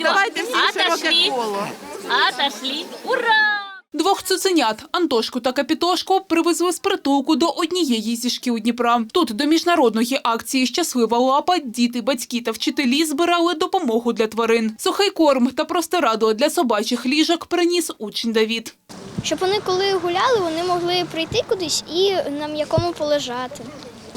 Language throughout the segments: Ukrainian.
Давайте всі в широке коло. отошли. Ура! Двох цуценят Антошку та Капітошку привезли з притулку до однієї зі шкіл Дніпра. Тут до міжнародної акції Щаслива лапа діти, батьки та вчителі збирали допомогу для тварин. Сухий корм та простирадло для собачих ліжок приніс учень Давід. Щоб вони коли гуляли, вони могли прийти кудись і на м'якому полежати.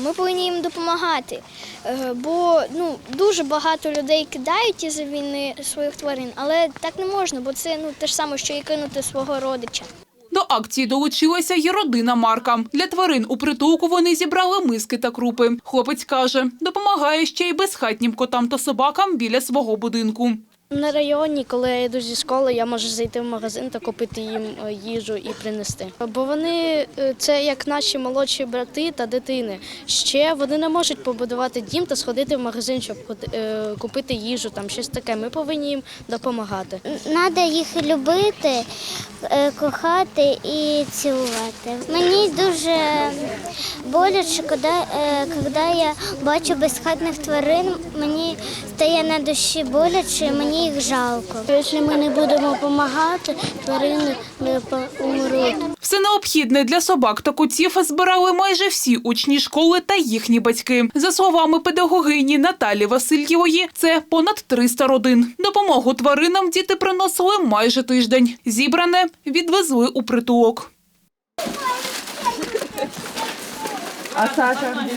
Ми повинні їм допомагати, е, бо ну дуже багато людей кидають із війни своїх тварин, але так не можна, бо це ну те ж саме, що і кинути свого родича. До акції долучилася й родина Марка. Для тварин у притулку вони зібрали миски та крупи. Хлопець каже, допомагає ще й безхатнім котам та собакам біля свого будинку. На районі, коли я йду зі школи, я можу зайти в магазин та купити їм е, їжу і принести. Бо вони е, це як наші молодші брати та дитини. Ще вони не можуть побудувати дім та сходити в магазин, щоб е, купити їжу, там щось таке. Ми повинні їм допомагати. Треба їх любити, кохати і цілувати. Мені дуже боляче, коли, е, я бачу безхатних тварин, мені стає на душі боляче, мені їх жалко. Якщо ми не будемо допомагати, тварини не умруть. Все необхідне для собак та котів збирали майже всі учні школи та їхні батьки. За словами педагогині Наталі Васильєвої, це понад 300 родин. Допомогу тваринам діти приносили майже тиждень. Зібране відвезли у притулок. А Саша?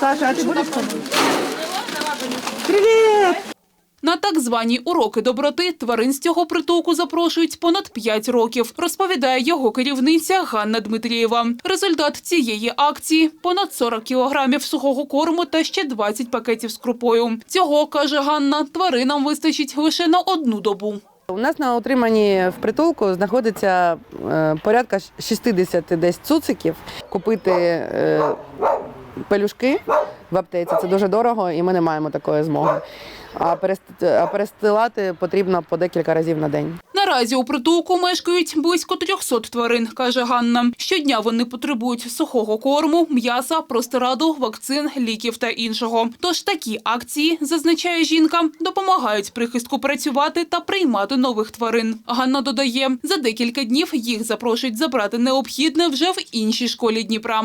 Саша, а ти будеш? Привіт! На так звані уроки доброти тварин з цього притулку запрошують понад 5 років, розповідає його керівниця Ганна Дмитрієва. Результат цієї акції – понад 40 кілограмів сухого корму та ще 20 пакетів з крупою. Цього, каже Ганна, тваринам вистачить лише на одну добу. У нас на утриманні в притулку знаходиться е, порядка 60 десь цуциків. Купити е, пелюшки в аптеці це дуже дорого, і ми не маємо такої змоги. А перест- перестилати потрібно по декілька разів на день. Наразі у притулку мешкають близько 300 тварин, каже Ганна. Щодня вони потребують сухого корму, м'яса, простираду, вакцин, ліків та іншого. Тож такі акції, зазначає жінка, допомагають прихистку працювати та приймати нових тварин. Ганна додає, за декілька днів їх запрошують забрати необхідне вже в іншій школі Дніпра.